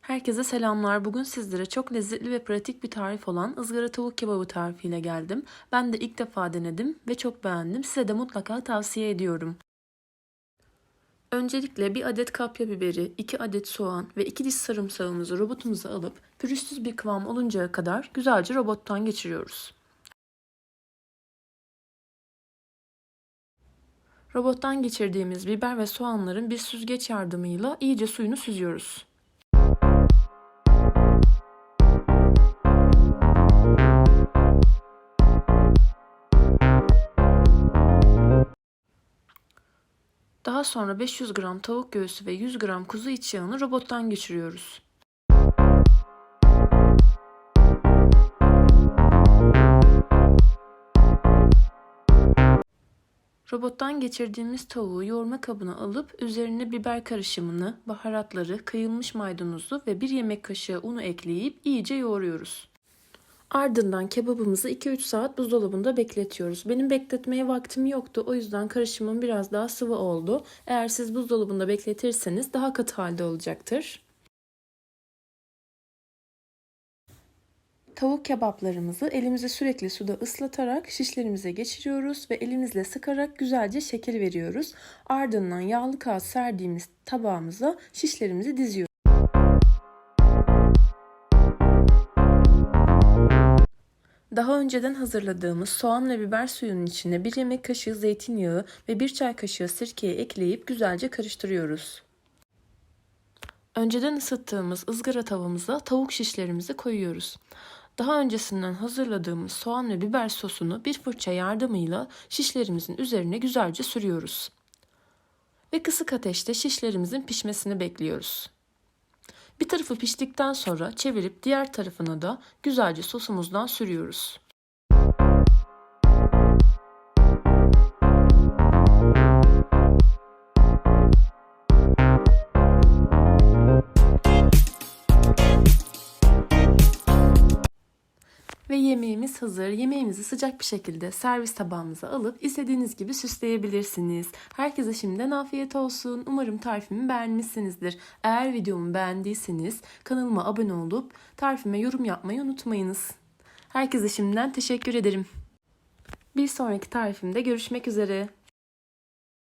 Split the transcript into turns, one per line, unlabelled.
Herkese selamlar. Bugün sizlere çok lezzetli ve pratik bir tarif olan ızgara tavuk kebabı tarifiyle geldim. Ben de ilk defa denedim ve çok beğendim. Size de mutlaka tavsiye ediyorum. Öncelikle bir adet kapya biberi, 2 adet soğan ve 2 diş sarımsağımızı robotumuza alıp pürüzsüz bir kıvam oluncaya kadar güzelce robottan geçiriyoruz. Robottan geçirdiğimiz biber ve soğanların bir süzgeç yardımıyla iyice suyunu süzüyoruz. Daha sonra 500 gram tavuk göğsü ve 100 gram kuzu iç yağını robottan geçiriyoruz. Robottan geçirdiğimiz tavuğu yoğurma kabına alıp üzerine biber karışımını, baharatları, kıyılmış maydanozu ve bir yemek kaşığı unu ekleyip iyice yoğuruyoruz. Ardından kebabımızı 2-3 saat buzdolabında bekletiyoruz. Benim bekletmeye vaktim yoktu. O yüzden karışımım biraz daha sıvı oldu. Eğer siz buzdolabında bekletirseniz daha katı halde olacaktır. Tavuk kebaplarımızı elimizi sürekli suda ıslatarak şişlerimize geçiriyoruz ve elimizle sıkarak güzelce şekil veriyoruz. Ardından yağlı kağıt serdiğimiz tabağımıza şişlerimizi diziyoruz. Daha önceden hazırladığımız soğan ve biber suyunun içine bir yemek kaşığı zeytinyağı ve bir çay kaşığı sirkeyi ekleyip güzelce karıştırıyoruz. Önceden ısıttığımız ızgara tavamıza tavuk şişlerimizi koyuyoruz. Daha öncesinden hazırladığımız soğan ve biber sosunu bir fırça yardımıyla şişlerimizin üzerine güzelce sürüyoruz. Ve kısık ateşte şişlerimizin pişmesini bekliyoruz. Bir tarafı piştikten sonra çevirip diğer tarafına da güzelce sosumuzdan sürüyoruz. Ve yemeğimiz hazır. Yemeğimizi sıcak bir şekilde servis tabağımıza alıp istediğiniz gibi süsleyebilirsiniz. Herkese şimdiden afiyet olsun. Umarım tarifimi beğenmişsinizdir. Eğer videomu beğendiyseniz kanalıma abone olup tarifime yorum yapmayı unutmayınız. Herkese şimdiden teşekkür ederim. Bir sonraki tarifimde görüşmek üzere.